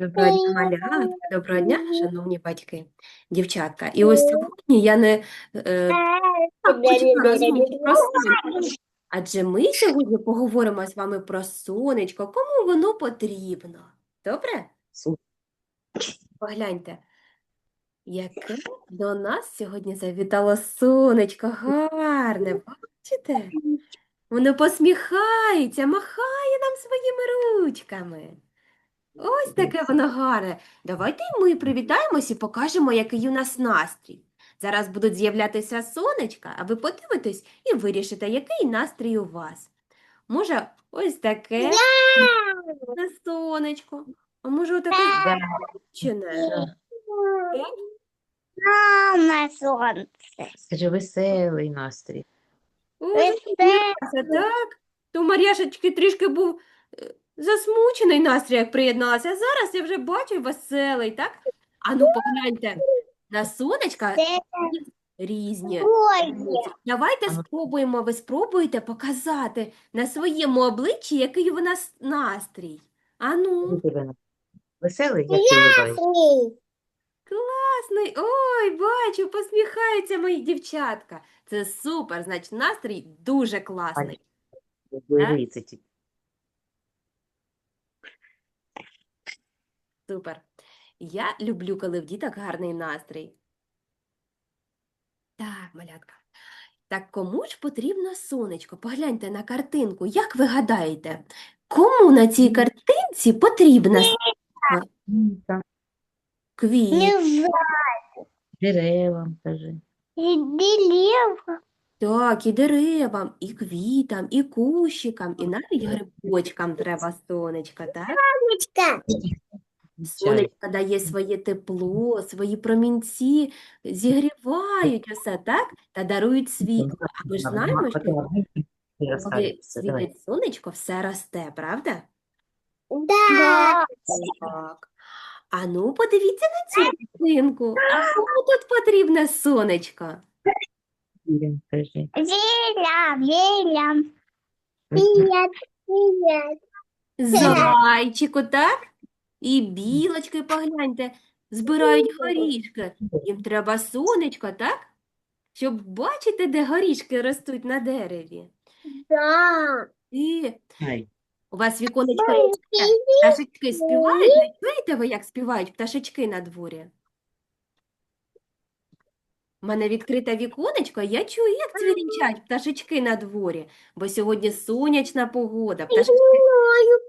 Доброго дня, малятка, доброго дня, шановні батьки, дівчатка. І ось сьогодні я не е, хочу розмову про сонечко. Адже ми сьогодні поговоримо з вами про сонечко, кому воно потрібно. Добре? Погляньте, яке до нас сьогодні завітало сонечко гарне, бачите? Воно посміхається, махає нам своїми ручками. Ось таке воно гарне. Давайте й ми привітаємось і покажемо, який у нас настрій. Зараз будуть з'являтися сонечка, а ви подивитесь і вирішите, який настрій у вас. Може, ось таке це сонечко, а може, отаке Да. Мама солнце. Скажи, веселий настрій. Ой, Веселе. Так? То Мар'яшечки трішки був е, засмучений настрій, як приєдналася. А зараз я вже бачу веселий, так? Ану, погляньте, на сонечка різні. Давайте спробуємо, ви спробуєте показати на своєму обличчі, який у нас настрій. Ану, Веселий, як ти класний. Ой, бачу, посміхаються мої дівчатка. Це супер, значить, настрій дуже класний. Дивіться, ті- Супер. Я люблю, коли в діток гарний настрій. Так, малятка. Так кому ж потрібно сонечко? Погляньте на картинку. Як ви гадаєте, кому на цій картинці потрібно там квіт? Деревам, кажи. Деревья. Так, і деревам, і квітам, і кущикам, і навіть грибочкам треба сонечка, так? Сонечко дає своє тепло, свої промінці, зігрівають усе, так? Та дарують світло. А ми ж знаємо, що коли світить сонечко, все росте, правда? Да. Так. А ну, подивіться на цю картинку. А кому тут потрібне сонечко? Кажи. Веря, веря. Привет, привет. Зайчику, так? І білочки, погляньте, збирають горішки. Їм треба сонечко, так? Щоб бачити, де горішки ростуть на дереві. Да. І Ай, у вас віконечко є? Пташечки співають? Не чуєте ви, як співають пташечки на дворі? У мене відкрите віконечко, я чую, як цвірінчать пташечки на дворі, бо сьогодні сонячна погода. Пташечки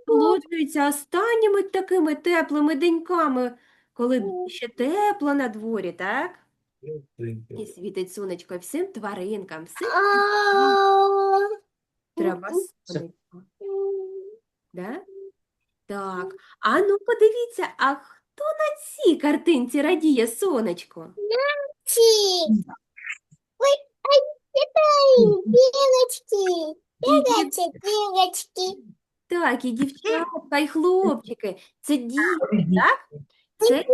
насолоджуються останніми такими теплими деньками, коли ще тепло на дворі, так? І світить сонечко всім тваринкам, всім треба сонечко. Да? Так, а ну подивіться, а хто на цій картинці радіє сонечко? Ой, ай, это белочки. Дів- Белочки, белочки. Так, і дівчатка, і хлопчики. Це діти, так? Це,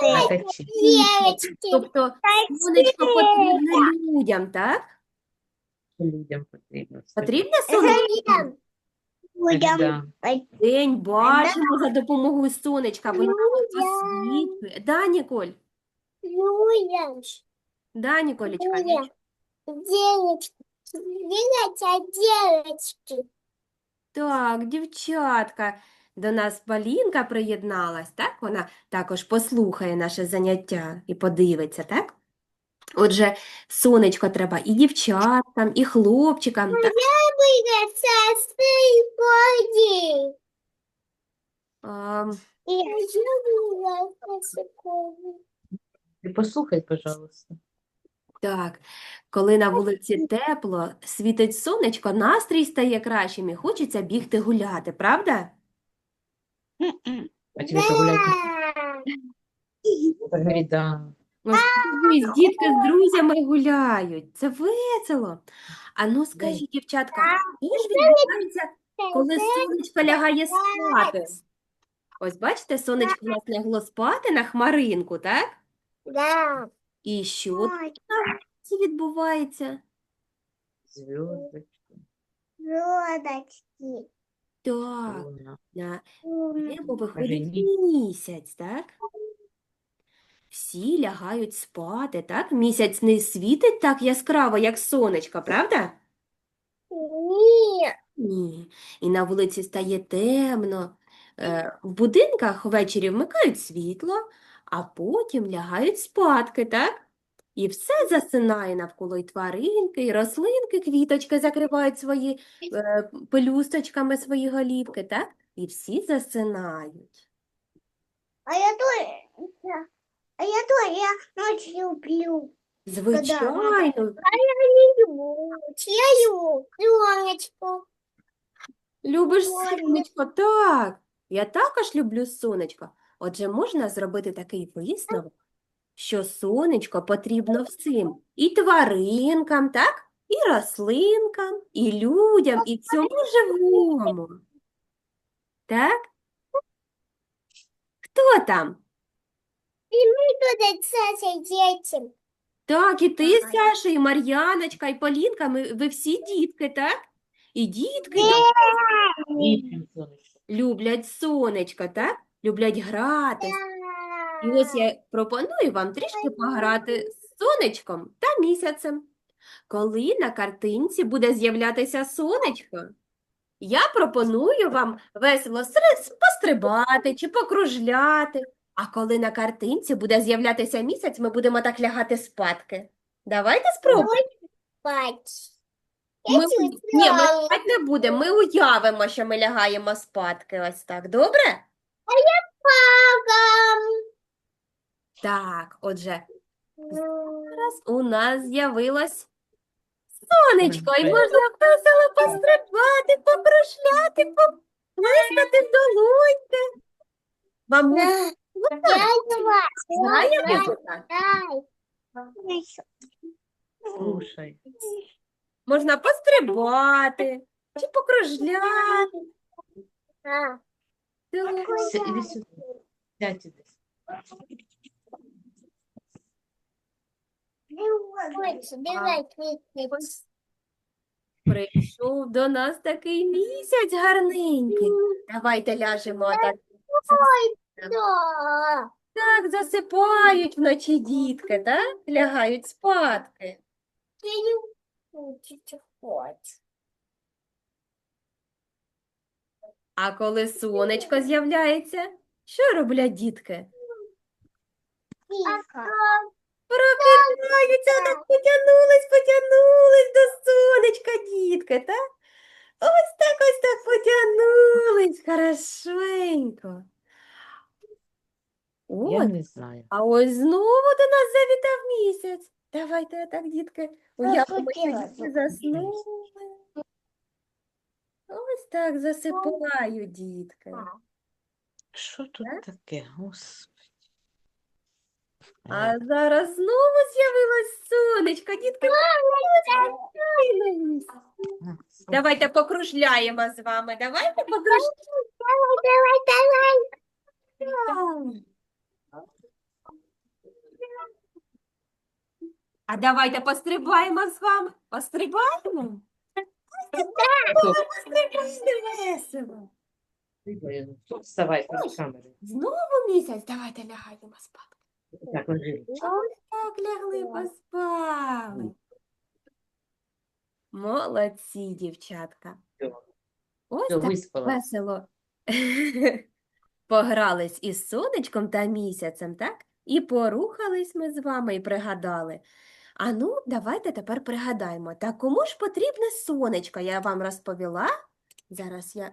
П'ятачі. Тобто сонечко потрібне людям, так? Людям потрібно. все. Потрібне сонечко? Будем. День бачимо за допомогою сонечка, воно нас освітлює. Да, Ніколь? Людям. Да, Ніколечка? Людям. Девочки. Девочки, девочки. Так, дівчатка, до нас Полінка приєдналась, так? Вона також послухає наше заняття і подивиться, так? Отже, сонечко треба і дівчаткам, і хлопчикам, так? Прыгаться с приколи. А, Я люблю приколи. Ти послухай, пожалуйста. так, коли на вулиці тепло, світить сонечко, настрій стає кращим і хочеться бігти гуляти, правда? А тебе да. Дивись, дітки з друзями гуляють. Це весело. А ну скажіть, дівчатка, що ж відбувається, коли сонечко лягає спати? Ось бачите, сонечко у нас лягло спати на хмаринку, так? Да. І що Ой, це відбувається? Зв'язочки. Лодочки. Так, луна. на небо виходить ні. місяць, так? Всі лягають спати, так? Місяць не світить так яскраво, як сонечко, правда? Нет. Ні. І на вулиці стає темно. Е, в будинках ввечері вмикають світло, а потім лягають спадки, так? І все засинає навколо і тваринки, і рослинки, квіточки закривають свої е, пелюсточками свої голівки, так? І всі засинають. А я тоже. А я тоже я ночь люблю. Звичайно, Я люблю. Я люблю. Солнечко. любиш сонечко, так. Я також люблю сонечко. Отже, можна зробити такий висновок, що сонечко потрібно всім. І тваринкам, так? І рослинкам, і людям, і цьому живому. Так? Хто там? І ми Туда Саша детям. Так, і ти, Ага. Саша, і Мар'яночка, і Полінка, ми, ви всі дітки, так? І дітки Дітям сонечко. люблять сонечко, так? Люблять гратись. І ось я пропоную вам трішки пограти з сонечком та місяцем. Коли на картинці буде з'являтися сонечко, я пропоную вам весело пострибати чи покружляти. А коли на картинці буде з'являтися місяць, ми будемо так лягати спадки. Давайте спробуємо. Ми, ні, ми спати не будемо. Ми уявимо, що ми лягаємо спадки. Ось так. Добре? Папа. Так, отже, Зараз у нас з'явилось сонечко, і можна весело пострибати, покружляти, поплескати в долоньки. Вам не да. Я два. знає музика? Слушай. Можна пострибати чи покружляти. С- Іди сюди. Сядь іди. Прийшов до нас такий місяць гарненький. Давайте ляжемо так. Так засипають вночі дітки, так? Лягають спадки. Ты не хочешь А коли сонечко з'являється, що роблять дітки? Прокидаються, так потягнулись, потягнулись до сонечка, дітки, так? Ось так, ось так потягнулись, хорошенько. Я не знаю. а ось знову до нас завітав місяць. Давайте так, дітки, уявимо, що заснули. Ось так засипають дітки. Що тут таке? Господи. А зараз знову з'явилось сонечко, дітки. прокинулись. Давайте покружляємо з вами. Давайте покружляємо. Давай, давай, давай. А давайте пострибаємо з вами. Пострибаємо? Весело. Тут Вставай перед камерою. Знову місяць. Давайте лягаємо спати. Так. Ось так лягли, поспали. Молодці, дівчатка. Ось Все, так виспала. весело погрались із сонечком та місяцем, так? І порухались ми з вами і пригадали. А ну, давайте тепер пригадаємо, та кому ж потрібне сонечко? Я вам розповіла. Зараз я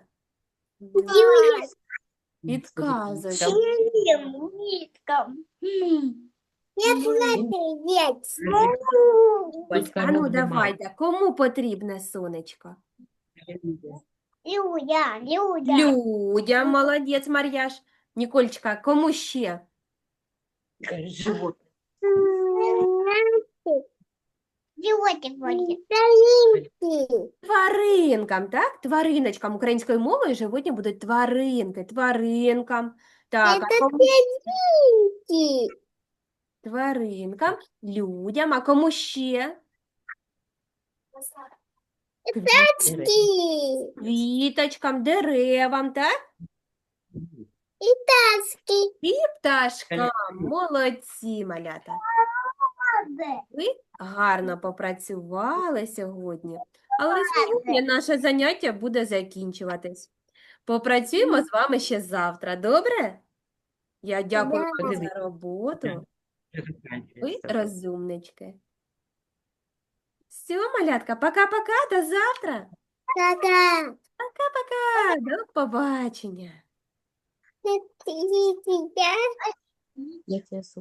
підказую. А ну, давайте, кому потрібне сонечко? Люля, Люля. Людям, молодець, Мар'яш. Нікольчка, кому ще? Живот. Животик. Таринки. Тваринкам, так? Твариночкам. Українською мовою животні будуть тваринки. Тваринкам. Так, а Это кому таринки. тваринкам, людям, а кому ще? Ки. Квіточкам, деревам, так? И таски. І пташкам. Молодці, малята. Ви гарно попрацювали сьогодні, але сьогодні наше заняття буде закінчуватись. Попрацюємо з вами ще завтра, добре? Я дякую вам за роботу. Ви розумнички. Все, малятка, пока-пока, до завтра. Пока. Пока-пока, до побачення. Я